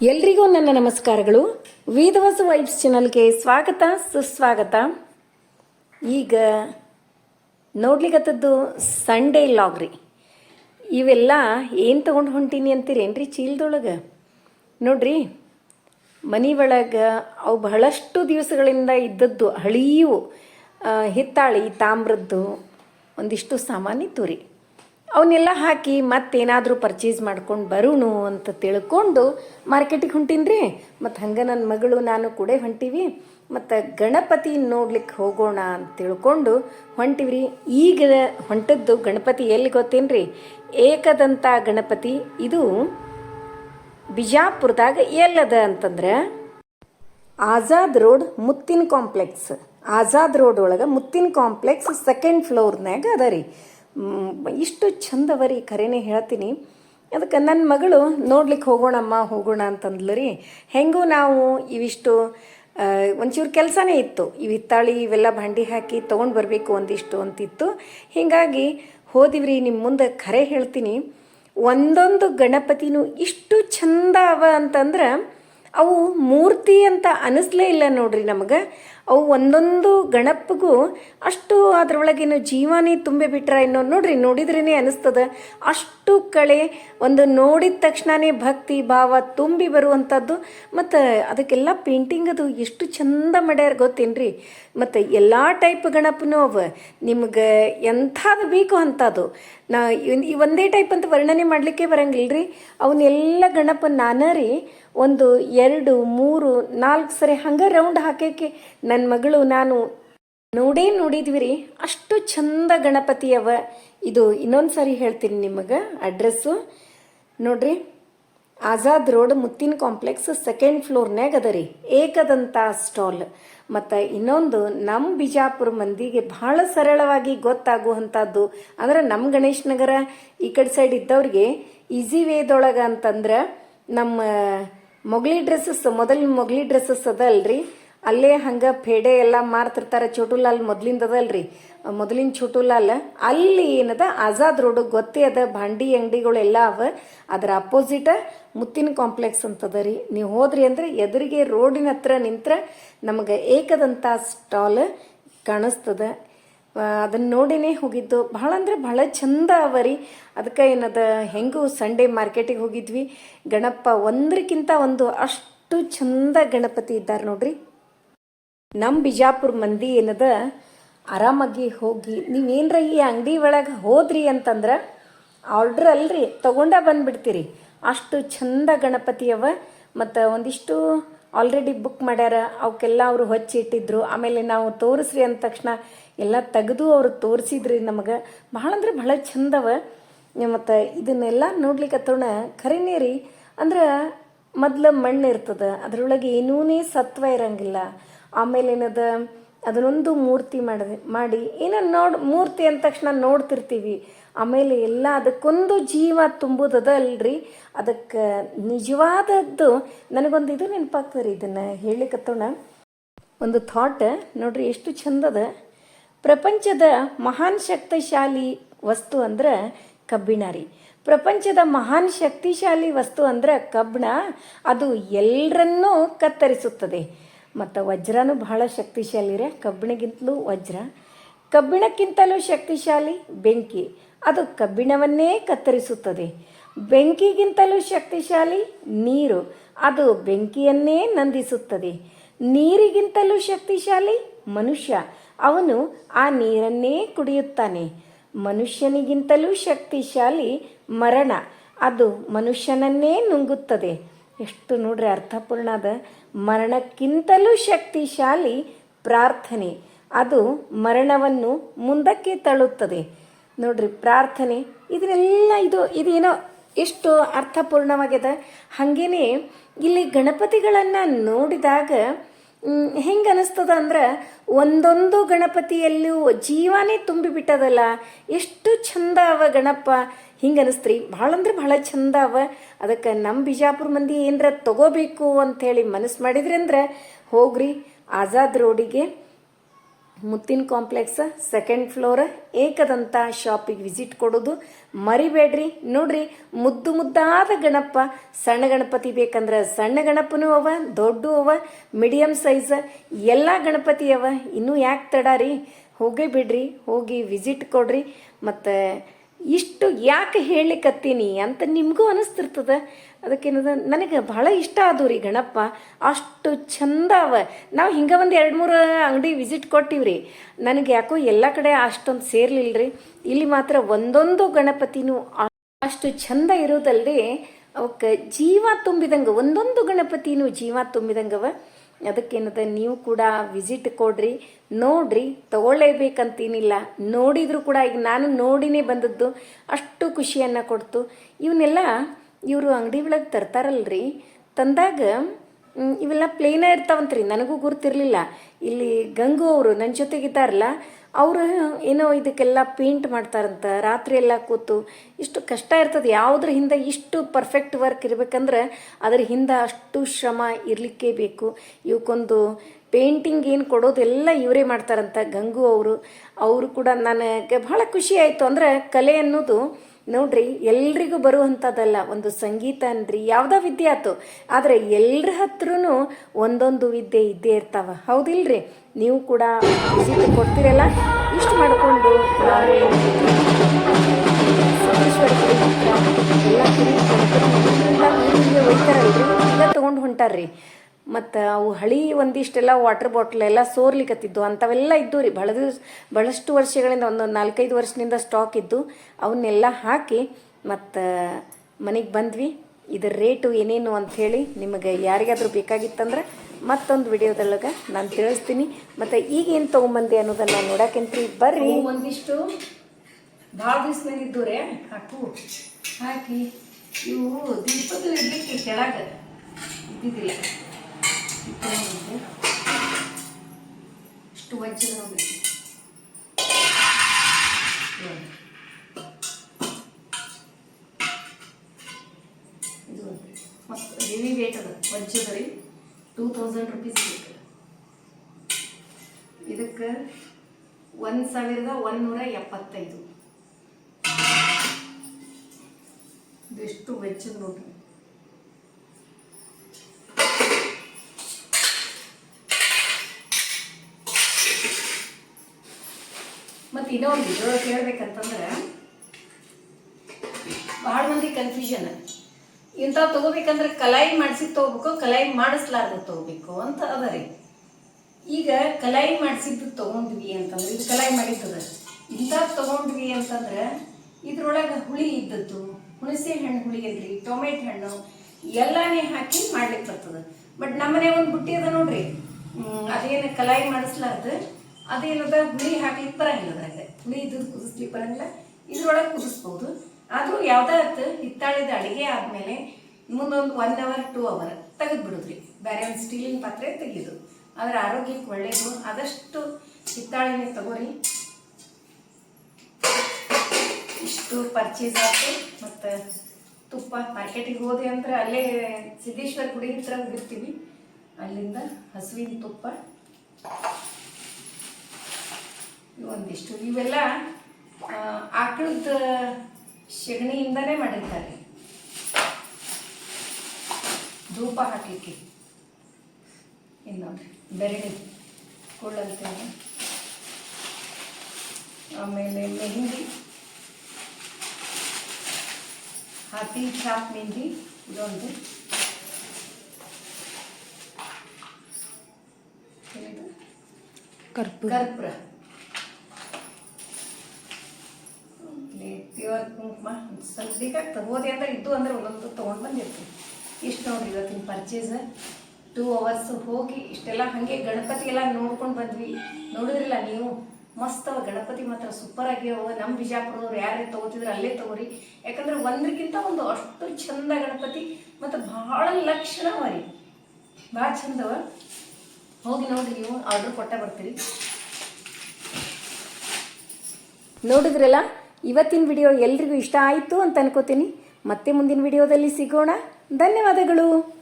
ಎಲ್ರಿಗೂ ನನ್ನ ನಮಸ್ಕಾರಗಳು. ವೇದವಾಸ ವೈಬ್ಸ್ ಚಾನಲ್ಗೆ ಸ್ವಾಗತ, ಸುಸ್ವಾಗತ. ಈಗ ನೋಡ್ಲಿಕ್ಕತ್ತದ್ದು ಸಂಡೇ ಲಾಗ್ ರೀ. ಇವೆಲ್ಲ ಏನು ತೊಗೊಂಡು ಹೊಂಟೀನಿ ಅಂತೀರೇನ್ರಿ ಚೀಲದೊಳಗೆ? ನೋಡ್ರಿ, ಮನೆ ಒಳಗೆ ಅವು ಬಹಳಷ್ಟು ದಿವಸಗಳಿಂದ ಇದ್ದದ್ದು ಹಳೀವು ಹಿತ್ತಾಳಿ ತಾಮ್ರದ್ದು ಒಂದಿಷ್ಟು ಸಾಮಾನಿತ್ತು ರೀ. ಅವನ್ನೆಲ್ಲ ಹಾಕಿ ಮತ್ತೇನಾದರೂ ಪರ್ಚೇಸ್ ಮಾಡ್ಕೊಂಡು ಬರೋಣ ಅಂತ ತಿಳ್ಕೊಂಡು ಮಾರ್ಕೆಟಿಗೆ ಹೊಂಟೀನಿ ರೀ ಮತ್ತು ಹಂಗೆ ನನ್ನ ಮಗಳು ನಾನು ಕೂಡ ಹೊಂಟೀವಿ. ಮತ್ತು ಗಣಪತಿ ನೋಡ್ಲಿಕ್ಕೆ ಹೋಗೋಣ ಅಂತ ತಿಳ್ಕೊಂಡು ಹೊಂಟಿವ್ರಿ. ಈಗ ಹೊಂಟದ್ದು ಗಣಪತಿ ಎಲ್ಲಿ ಗೊತ್ತೇನ್ರಿ? ಏಕದಂತ ಗಣಪತಿ ಇದು ಬಿಜಾಪುರದಾಗ ಎಲ್ಲದ ಅಂತಂದ್ರೆ ಆಜಾದ್ ರೋಡ್ ಮುತ್ತಿನ ಕಾಂಪ್ಲೆಕ್ಸ್ ಆಜಾದ್ ರೋಡ್ ಒಳಗೆ ಮುತ್ತಿನ ಕಾಂಪ್ಲೆಕ್ಸ್ ಸೆಕೆಂಡ್ ಫ್ಲೋರ್ನಾಗ ಅದ ರೀ ಇಷ್ಟು ಚಂದವರಿ ರೀ ಖರೇನೆ ಹೇಳ್ತೀನಿ. ಅದಕ್ಕೆ ನನ್ನ ಮಗಳು ನೋಡ್ಲಿಕ್ಕೆ ಹೋಗೋಣಮ್ಮ, ಹೋಗೋಣ ಅಂತಂದ್ಲು ರೀ. ಹೆಂಗೂ ನಾವು ಇವಿಷ್ಟು ಒಂಚೂರು ಕೆಲಸನೇ ಇತ್ತು. ಈ ಹಿತ್ತಾಳಿ ಇವೆಲ್ಲ ಭಾಂಡಿ ಹಾಕಿ ತೊಗೊಂಡು ಬರಬೇಕು ಒಂದಿಷ್ಟು ಅಂತಿತ್ತು. ಹೀಗಾಗಿ ಹೋದಿವ್ರಿ ನಿಮ್ಮ ಮುಂದೆ ಕರೆ ಹೇಳ್ತೀನಿ. ಒಂದೊಂದು ಗಣಪತಿನೂ ಇಷ್ಟು ಚಂದ ಅವ ಅಂತಂದ್ರೆ ಅವು ಮೂರ್ತಿ ಅಂತ ಅನಿಸ್ಲೇ ಇಲ್ಲ ನೋಡ್ರಿ ನಮಗೆ. ಅವು ಒಂದೊಂದು ಗಣಪಗೂ ಅಷ್ಟು ಅದರೊಳಗೇನು ಜೀವಾನಿ ತುಂಬಿ ಬಿಟ್ರ ಇನ್ನೋ ನೋಡ್ರಿ ನೋಡಿದ್ರೇ ಅನಿಸ್ತದೆ. ಅಷ್ಟು ಕಳೆ ಒಂದು ನೋಡಿದ ತಕ್ಷಣನೇ ಭಕ್ತಿ ಭಾವ ತುಂಬಿ ಬರುವಂಥದ್ದು. ಮತ್ತು ಅದಕ್ಕೆಲ್ಲ ಪೇಂಟಿಂಗ್ ಅದು ಎಷ್ಟು ಚಂದ ಮಾಡ್ಯಾರ ಗೊತ್ತೇನ್ರಿ? ಮತ್ತು ಎಲ್ಲ ಟೈಪ್ ಗಣಪನೂ ಅವ. ನಿಮ್ಗೆ ಎಂಥದ್ದು ಬೇಕು ಅಂಥದ್ದು ನಾ ಈ ಒಂದೇ ಟೈಪ್ ಅಂತ ವರ್ಣನೆ ಮಾಡಲಿಕ್ಕೆ ಬರಂಗಿಲ್ರಿ. ಅವನ್ನೆಲ್ಲ ಗಣಪ ನಾನ ರೀ ಒಂದು ಎರಡು ಮೂರು ನಾಲ್ಕು ಸರಿ ಹಂಗೆ ರೌಂಡ್ ಹಾಕಕ್ಕೆ ನನ್ನ ಮಗಳು ನಾನು ನೋಡೇ ನೋಡಿದ್ವಿ ರೀ ಅಷ್ಟು ಚಂದ ಗಣಪತಿ ಅವ ಇದು ಇನ್ನೊಂದು ಸರಿ ಹೇಳ್ತೀನಿ ನಿಮಗೆ ಅಡ್ರೆಸ್ಸು. ನೋಡ್ರಿ, ಆಜಾದ್ ರೋಡ್ ಮುತ್ತಿನ ಕಾಂಪ್ಲೆಕ್ಸ್ ಸೆಕೆಂಡ್ ಫ್ಲೋರ್ನ್ಯಾಗ ಅದ ರೀ ಏಕದಂತ ಸ್ಟಾಲ್. ಮತ್ತು ಇನ್ನೊಂದು ನಮ್ಮ ಬಿಜಾಪುರ ಮಂದಿಗೆ ಭಾಳ ಸರಳವಾಗಿ ಗೊತ್ತಾಗುವಂಥದ್ದು. ಅಂದ್ರೆ ನಮ್ಮ ಗಣೇಶ್ ನಗರ, ಈ ಕಡೆ ಸೈಡ್ ಇದ್ದವ್ರಿಗೆ ಈಸಿ ವೇದೊಳಗೆ ಅಂತಂದ್ರೆ ನಮ್ಮ ಮೊಗಲಿ ಡ್ರೆಸ್ಸಸ್ ಮೊದಲಿನ ಮೊಗಲಿ ಡ್ರೆಸ್ಸಸ್ ಅದ ಅಲ್ರಿ ಅಲ್ಲೇ ಹಂಗೆ ಪೇಡೆ ಎಲ್ಲ ಮಾರ್ತಿರ್ತಾರೆ ಚೋಟುಲಾಲ್ ಮೊದ್ಲಿಂದ ಅದಲ್ರಿ ಮೊದಲಿನ ಚೋಟುಲಾಲ್ ಅಲ್ಲಿ ಏನದ ಆಜಾದ್ ರೋಡ್ ಗೊತ್ತೇ ಅದ, ಭಾಂಡಿ ಅಂಗಡಿಗಳೆಲ್ಲ ಅವ. ಅದರ ಅಪೋಸಿಟ್ ಮುತ್ತಿನ ಕಾಂಪ್ಲೆಕ್ಸ್ ಅಂತದ ರೀ ನೀವು ಹೋದ್ರಿ ಅಂದ್ರೆ ಎದುರಿಗೆ ರೋಡಿನ ಹತ್ರ ನಿಂತ್ರ ನಮಗೆ ಏಕದಂತ ಸ್ಟಾಲ್ ಕಾಣಿಸ್ತದ. ಅದನ್ನ ನೋಡಿನೇ ಹೋಗಿದ್ದು. ಭಾಳ ಅಂದ್ರೆ ಭಾಳ ಚಂದ ಅವ ರೀ ಅದಕ್ಕೆ ಏನದ ಹೆಂಗು ಸಂಡೇ ಮಾರ್ಕೆಟಿಗೆ ಹೋಗಿದ್ವಿ. ಗಣಪ ಒಂದ್ರಕ್ಕಿಂತ ಒಂದು ಅಷ್ಟು ಚಂದ ಗಣಪತಿ ಇದ್ದಾರೆ ನೋಡ್ರಿ. ನಮ್ಮ ಬಿಜಾಪುರ ಮಂದಿ ಏನದ, ಆರಾಮಾಗಿ ಹೋಗಿ ನೀವೇನ್ರ ಈ ಅಂಗಡಿ ಒಳಗೆ ಹೋದ್ರಿ ಅಂತಂದ್ರೆ ಆರ್ಡ್ರ್ ಅಲ್ರಿ, ತೊಗೊಂಡ ಬಂದ್ಬಿಡ್ತೀರಿ. ಅಷ್ಟು ಚಂದ ಗಣಪತಿ ಅವ, ಮತ್ತು ಒಂದಿಷ್ಟು ಆಲ್ರೆಡಿ ಬುಕ್ ಮಾಡ್ಯಾರ ಅವಕ್ಕೆಲ್ಲ ಅವರು ಹೊಚ್ಚಿಟ್ಟಿದ್ರು ಆಮೇಲೆ ನಾವು ತೋರಿಸ್ರಿ ಅಂದ ತಕ್ಷಣ ಎಲ್ಲ ತೆಗೆದು ಅವರು ತೋರಿಸಿದ್ರಿ ನಮಗೆ. ಭಾಳ ಅಂದ್ರೆ ಭಾಳ ಚಂದವ ಮತ್ತು ಇದನ್ನೆಲ್ಲ ನೋಡ್ಲಿಕ್ಕೆ ತೋಣ ಖರೇನೇ ರೀ ಅಂದ್ರೆ ಮೊದ್ಲು ಮಣ್ಣು ಇರ್ತದೆ ಅದರೊಳಗೆ ಏನೂನೇ ಸತ್ವ ಇರಂಗಿಲ್ಲ. ಆಮೇಲೆ ಏನದ, ಅದನ್ನೊಂದು ಮೂರ್ತಿ ಮಾಡಿದೆ, ಮಾಡಿ, ಏನೋ ನೋಡ್, ಮೂರ್ತಿ ಅಂದ ತಕ್ಷಣ ನೋಡ್ತಿರ್ತೀವಿ. ಆಮೇಲೆ ಎಲ್ಲ ಅದಕ್ಕೊಂದು ಜೀವ ತುಂಬುದದ ಅಲ್ರಿ ಅದಕ್ಕೆ ನಿಜವಾದದ್ದು ನನಗೊಂದು ಇದು ನೆನಪಾಗ್ತದೆ ರೀ ಇದನ್ನು ಹೇಳಿಕತ್ತೋಣ ಒಂದು ಥಾಟ್ ನೋಡ್ರಿ ಎಷ್ಟು ಚಂದದ. ಪ್ರಪಂಚದ ಮಹಾನ್ ಶಕ್ತಿಶಾಲಿ ವಸ್ತು ಅಂದ್ರೆ ಕಬ್ಬಿಣ ರೀ. ಪ್ರಪಂಚದ ಮಹಾನ್ ಶಕ್ತಿಶಾಲಿ ವಸ್ತು ಅಂದ್ರೆ ಕಬ್ಬಿಣ, ಅದು ಎಲ್ಲರನ್ನೂ ಕತ್ತರಿಸುತ್ತದೆ. ಮತ್ತು ವಜ್ರನೂ ಬಹಳ ಶಕ್ತಿಶಾಲಿ ರೀ ಕಬ್ಬಿಣಗಿಂತಲೂ ವಜ್ರ. ಕಬ್ಬಿಣಕ್ಕಿಂತಲೂ ಶಕ್ತಿಶಾಲಿ ಬೆಂಕಿ. ಅದು ಕಬ್ಬಿಣವನ್ನೇ ಕತ್ತರಿಸುತ್ತದೆ. ಬೆಂಕಿಗಿಂತಲೂ ಶಕ್ತಿಶಾಲಿ ನೀರು. ಅದು ಬೆಂಕಿಯನ್ನೇ ನಂದಿಸುತ್ತದೆ. ನೀರಿಗಿಂತಲೂ ಶಕ್ತಿಶಾಲಿ ಮನುಷ್ಯ. ಅವನು ಆ ನೀರನ್ನೇ ಕುಡಿಯುತ್ತಾನೆ. ಮನುಷ್ಯನಿಗಿಂತಲೂ ಶಕ್ತಿಶಾಲಿ ಮರಣ. ಅದು ಮನುಷ್ಯನನ್ನೇ ನುಂಗುತ್ತದೆ. ಎಷ್ಟು ನೋಡ್ರಿ ಅರ್ಥಪೂರ್ಣ ಅದ? ಮರಣಕ್ಕಿಂತಲೂ ಶಕ್ತಿಶಾಲಿ ಪ್ರಾರ್ಥನೆ. ಅದು ಮರಣವನ್ನು ಮುಂದಕ್ಕೆ ತಳ್ಳುತ್ತದೆ. ನೋಡ್ರಿ ಪ್ರಾರ್ಥನೆ, ಇದನ್ನೆಲ್ಲ ಇದು, ಇದೇನೋ ಎಷ್ಟು ಅರ್ಥಪೂರ್ಣವಾಗಿದೆ ಹಾಗೇನೆ ಇಲ್ಲಿ ಗಣಪತಿಗಳನ್ನು ನೋಡಿದಾಗ ಹೆಂಗೆ ಅನಿಸ್ತದ ಅಂದ್ರೆ ಒಂದೊಂದು ಗಣಪತಿಯಲ್ಲೂ ಜೀವನೇ ತುಂಬಿಬಿಟ್ಟದಲ್ಲ? ಎಷ್ಟು ಚಂದ ಅವ ಗಣಪ. ಹಿಂಗೆ ಅನಿಸ್ತ್ರಿ. ಭಾಳ ಅಂದ್ರೆ ಭಾಳ ಚಂದ ಅವ. ಅದಕ್ಕೆ ನಮ್ಮ ಬಿಜಾಪುರ ಮಂದಿ ಏನರ ತಗೋಬೇಕು ಅಂಥೇಳಿ ಮನಸ್ಸು ಮಾಡಿದ್ರಿ ಅಂದ್ರೆ ಹೋಗ್ರಿ. ಆಜಾದ್ ರೋಡಿಗೆ ಮುತ್ತಿನ ಕಾಂಪ್ಲೆಕ್ಸ್, ಸೆಕೆಂಡ್ ಫ್ಲೋರ್, ಏಕದಂತ ಶಾಪಿಗೆ ವಿಸಿಟ್ ಕೊಡೋದು. ಮರಿಬೇಡ್ರಿ. ನೋಡ್ರಿ, ಮುದ್ದು ಮುದ್ದಾದ ಗಣಪ. ಸಣ್ಣ ಗಣಪತಿ ಬೇಕಂದ್ರೆ ಸಣ್ಣ ಗಣಪನೂ ಅವ, ದೊಡ್ಡ ಅವ ಮೀಡಿಯಮ್ ಸೈಜ್. ಎಲ್ಲ ಗಣಪತಿ ಅವ. ಇನ್ನೂ ಯಾಕೆ ತಡ ರೀ ಹೋಗೇ ಬಿಡ್ರಿ. ಹೋಗಿ ವಿಸಿಟ್ ಕೊಡ್ರಿ. ಮತ್ತು ಇಷ್ಟು ಯಾಕೆ ಹೇಳಲಿಕ್ಕತ್ತೀನಿ ಅಂತ ನಿಮಗೂ ಅನಿಸ್ತಿರ್ತದ? ಅದಕ್ಕೇನದ, ನನಗೆ ಬಹಳ ಇಷ್ಟ ಆದವು ರೀ ಗಣಪ ಅಷ್ಟು ಚಂದ ಅವ. ನಾವು ಹಿಂಗೆ ಒಂದು ಎರಡು ಮೂರು ಅಂಗಡಿ ವಿಸಿಟ್ ಕೊಟ್ಟಿವ್ರಿ ನನಗೆ ಯಾಕೋ ಎಲ್ಲ ಕಡೆ ಅಷ್ಟೊಂದು ಸೇರ್ಲಿಲ್ಲ ರೀ. ಇಲ್ಲಿ ಮಾತ್ರ ಒಂದೊಂದು ಗಣಪತಿನೂ ಅಷ್ಟು ಚಂದ ಇರೋದಲ್ಲದೆ ಅವಕ್ಕೆ ಜೀವ ತುಂಬಿದಂಗೆ, ಒಂದೊಂದು ಗಣಪತಿನೂ ಜೀವ ತುಂಬಿದಂಗವ. ಅದಕ್ಕೇನದ ನೀವು ಕೂಡ ವಿಸಿಟ್ ಕೊಡ್ರಿ, ನೋಡ್ರಿ, ತಗೊಳ್ಳೇಬೇಕಂತೇನಿಲ್ಲ. ನೋಡಿದ್ರು ಕೂಡ ಈಗ ನಾನು ನೋಡಿನೇ ಬಂದದ್ದು ಅಷ್ಟು ಖುಷಿಯನ್ನು ಕೊಡ್ತು. ಇವನ್ನೆಲ್ಲ ಇವರು ಅಂಗಡಿ ಒಳಗೆ ತರ್ತಾರಲ್ರಿ. ತಂದಾಗ ಇವೆಲ್ಲ ಪ್ಲೇನ ಇರ್ತಾವಂತ್ರಿ. ನನಗೂ ಗುರ್ತಿರ್ಲಿಲ್ಲ. ಇಲ್ಲಿ ಗಂಗು ಅವರು ನನ್ನ ಜೊತೆಗಿದ್ದಾರಲ್ಲ ಅವರು ಏನೋ ಇದಕ್ಕೆಲ್ಲ ಪೇಂಟ್ ಮಾಡ್ತಾರಂತ, ರಾತ್ರಿ ಎಲ್ಲ ಕೂತು ಇಷ್ಟು ಕಷ್ಟ ಇರ್ತದೆ. ಯಾವುದ್ರ ಹಿಂದೆ ಇಷ್ಟು ಪರ್ಫೆಕ್ಟ್ ವರ್ಕ್ ಇರಬೇಕಂದ್ರೆ ಅದ್ರ ಹಿಂದೆ ಅಷ್ಟು ಶ್ರಮ ಇರಲಿಕ್ಕೆ ಬೇಕು. ಇವಕ್ಕೊಂದು ಪೇಂಟಿಂಗ್ ಏನು ಕೊಡೋದೆಲ್ಲ ಇವರೇ ಮಾಡ್ತಾರಂತ ಗಂಗು ಅವರು. ಅವರು ಕೂಡ ನನಗೆ ಬಹಳ ಖುಷಿ ಆಯಿತು. ಅಂದ್ರೆ ಕಲೆ ಅನ್ನೋದು ನೋಡ್ರಿ, ಎಲ್ರಿಗೂ ಬರುವಂಥದ್ದಲ್ಲ ಒಂದು ಸಂಗೀತ ಅನ್ರಿ, ಯಾವುದೋ ವಿದ್ಯೆ ಆಯ್ತು ಆದರೆ ಎಲ್ರ ಹತ್ರನೂ ಒಂದೊಂದು ವಿದ್ಯೆ ಇದ್ದೇ ಇರ್ತಾವ. ಹೌದಿಲ್ರಿ? ನೀವು ಕೂಡ ವಿಸಿಟ್ ಕೊಡ್ತೀರಲ್ಲ? ಇಷ್ಟು ಮಾಡಿಕೊಂಡು ಎಲ್ಲ ಊರಿಗೆ ಒಯ್ತಾರಲ್ರಿ ಈಗ ತೊಗೊಂಡು ಹೊಂಟಾರ್ರಿ. ಮತ್ತು ಅವು ಹಳಿ ಒಂದಿಷ್ಟೆಲ್ಲ ವಾಟರ್ ಬಾಟ್ಲ್ ಎಲ್ಲ ಸೋರ್ಲಿಕತ್ತಿದ್ದು ಅಂಥವೆಲ್ಲ ಇದ್ದು ರೀ. ಬಹಳ ಭಾಳಷ್ಟು ವರ್ಷಗಳಿಂದ, ಒಂದೊಂದು ನಾಲ್ಕೈದು ವರ್ಷದಿಂದ ಸ್ಟಾಕ್ ಇದ್ದು, ಅವನ್ನೆಲ್ಲ ಹಾಕಿ ಮತ್ತು ಮನೆಗೆ ಬಂದ್ವಿ. ಇದರ ರೇಟು ಏನೇನು ಅಂಥೇಳಿ ನಿಮಗೆ ಯಾರಿಗಾದರೂ ಬೇಕಾಗಿತ್ತಂದ್ರೆ ಮತ್ತೊಂದು ವಿಡಿಯೋದೊಳಗೆ ನಾನು ತಿಳಿಸ್ತೀನಿ. ಮತ್ತು ಈಗೇನು ತೊಗೊಂಬಂದೆ ಅನ್ನೋದನ್ನು ನೋಡಕ್ಕಂತ್ರಿ ಬರ್ರಿ. ಒಂದಿಷ್ಟು ಭಾಳ ಇದ್ದು ರೇ. ಹಾಕು. ಹಾಕಿ. ಇವು ದೀಪದ ಕೆಳಗೆ ಇದ್ದಿದ್ದಿಲ್ಲ. ಇಷ್ಟು ವಜ್ಜದ. ಇದು. ಮಸ್ತ್ ಹೆವಿ ವೇಟ್ ಅದ ವಜ್ಜದ ರೀ ಟೂ ತೌಸಂಡ್ ರುಪೀಸ್ ಬೇಕು. ಇದಕ್ಕೆ ಒಂದು ಸಾವಿರದ ಒಂದೂರ ಎಪ್ಪತ್ತೈದು. ಇದೆಷ್ಟು ವೆಚ್ಚದ ನೋಡ್ರಿ. ಇನ್ನೊಂದು ಇದ್ರೊಳಗೆ ಹೇಳ್ಬೇಕಂತಂದ್ರೆ ಭಾಳ ಮಂದಿ ಕನ್ಫ್ಯೂಷನ್ ಇಂಥವು ತಗೋಬೇಕಂದ್ರೆ ಕಲಾಯಿ ಮಾಡಿಸಿ ತಗೋಬೇಕು, ಕಲಾಯಿ ಮಾಡಿಸ್ಲಾರ್ದು ತಗೋಬೇಕು ಅಂತ ಅದ ರೀ. ಈಗ ಕಲಾಯಿ ಮಾಡಿಸಿದ್ದು ತಗೊಂಡ್ವಿ ಅಂತಂದ್ರೆ, ಇದು ಕಲಾಯಿ ಮಾಡಿದ್ದದ. ಇಂಥ ತಗೊಂಡ್ವಿ ಅಂತಂದ್ರೆ ಇದ್ರೊಳಗೆ ಹುಳಿ ಇದ್ದದ್ದು ಹುಣಸೆ ಹಣ್ಣು ಹುಳಿ ಅಲ್ರಿ ಟೊಮೆಟೊ ಹಣ್ಣು ಎಲ್ಲಾನೇ ಹಾಕಿ ಮಾಡ್ಲಿಕ್ಕೆ ಬರ್ತದ. ಬಟ್ ನಮ್ಮನೆ ಒಂದು ಬುಟ್ಟಿ ಅದ ನೋಡ್ರಿ. ಅದೇನು ಕಲಾಯಿ ಮಾಡಿಸ್ಲಾರ್ದು, ಅದೇನದ ಹುಳಿ ಹಾಕ್ಲಿಕ್ಕೆ ಬರಂಗಿಲ್ಲ ಅದ್ರಾಗ. ಇದ್ದದ್ದು ಕುದಿಸ್ಲಿಕ್ಕೆ ಬರಂಗಿಲ್ಲ ಇದ್ರೊಳಗೆ ಕುದಿಸ್ಬೋದು. ಆದರೂ ಯಾವ್ದಾತ್ ಹಿತ್ತಾಳಿದ ಅಡಿಗೆ ಆದಮೇಲೆ ಮುಂದೊಂದು ಒನ್ ಅವರ್ ಟೂ ಅವರ್ ತೆಗೆದು ಬಿಡುದ್ರಿ ಬೇರೆ ಒಂದು ಸ್ಟೀಲಿನ ಪಾತ್ರೆ ತೆಗೆಯೋದು ಆದ್ರೆ ಆರೋಗ್ಯಕ್ಕೆ ಒಳ್ಳೇದು. ಆದಷ್ಟು ಹಿತ್ತಾಳೆನೇ ತಗೋರಿ. ಇಷ್ಟು ಪರ್ಚೇಸ್ ಆಯ್ತು ಮತ್ತು ತುಪ್ಪ ಮಾರ್ಕೆಟಿಗೆ ಹೋದೆ ಅಂದ್ರೆ ಅಲ್ಲೇ ಸಿದ್ದೇಶ್ವರ ಗುಡಿ ಹತ್ರ ಹೋಗಿರ್ತೀವಿ. ಅಲ್ಲಿಂದ ಹಸುವಿನ ತುಪ್ಪ ಇವು ಒಂದಿಷ್ಟು. ಇವೆಲ್ಲ ಆಕಳದ ಸೆಗಣಿಯಿಂದನೇ ಮಾಡಿರ್ತಾರೆ. ಧೂಪ ಹಾಕಲಿಕ್ಕೆ. ಇನ್ನೊಂದು ಬೆರಳಿ ಕೊಳ್ಳಂತೇನೆ ಆಮೇಲೆ ಮೆಹಂದಿ. ಹಾತಿ ಚಾಪ್ ಮೆಹಂದಿ ಇದೊಂದು? ಕರ್ಪೂರ. ಕರ್ಪೂರ. ಸ್ವಲ್ಪ ಬೇಕಾಗ್ತದೆ ಹೋದೆ ಅಂದ್ರೆ ಇದ್ದು ಅಂದ್ರೆ ಒಂದೊಂದು ತೊಗೊಂಡು ಬಂದಿರ್ತೀನಿ. ಇಷ್ಟು ನೋಡ್ರಿ ಇವತ್ತಿನ ಪರ್ಚೇಸ್ ಟೂ ಅವರ್ಸ್ ಹೋಗಿ ಇಷ್ಟೆಲ್ಲ ಹಾಗೆ ಗಣಪತಿ ಎಲ್ಲ ನೋಡ್ಕೊಂಡು ಬಂದ್ವಿ. ನೋಡಿದ್ರಿಲ್ಲ ನೀವು? ಮಸ್ತ್ ಅವ ಗಣಪತಿ ಮಾತ್ರ ಸೂಪರ್ ಹೋಗ ನಮ್ಮ ಬಿಜಾಪುರದವ್ರು ಯಾರೇ ತಗೋತಿದ್ರು ಅಲ್ಲೇ ತಗೋರಿ. ಯಾಕಂದ್ರೆ ಒಂದ್ರಕ್ಕಿಂತ ಒಂದು ಅಷ್ಟು ಚಂದ ಗಣಪತಿ ಮತ್ತು ಭಾಳ ಲಕ್ಷಣ ಅವ ರೀ. ಭಾಳ ಚಂದವ ಹೋಗಿ ನೋಡಿ ನೀವು ಆರ್ಡರ್ ಕೊಟ್ಟ ಬರ್ತೀರಿ. ನೋಡಿದ್ರಲ್ಲ? ಇವತ್ತಿನ ವಿಡಿಯೋ ಎಲ್ರಿಗೂ ಇಷ್ಟ ಆಯಿತು ಅಂತ ಅನ್ಕೋತೀನಿ. ಮತ್ತೆ ಮುಂದಿನ ವಿಡಿಯೋದಲ್ಲಿ ಸಿಗೋಣ. ಧನ್ಯವಾದಗಳು.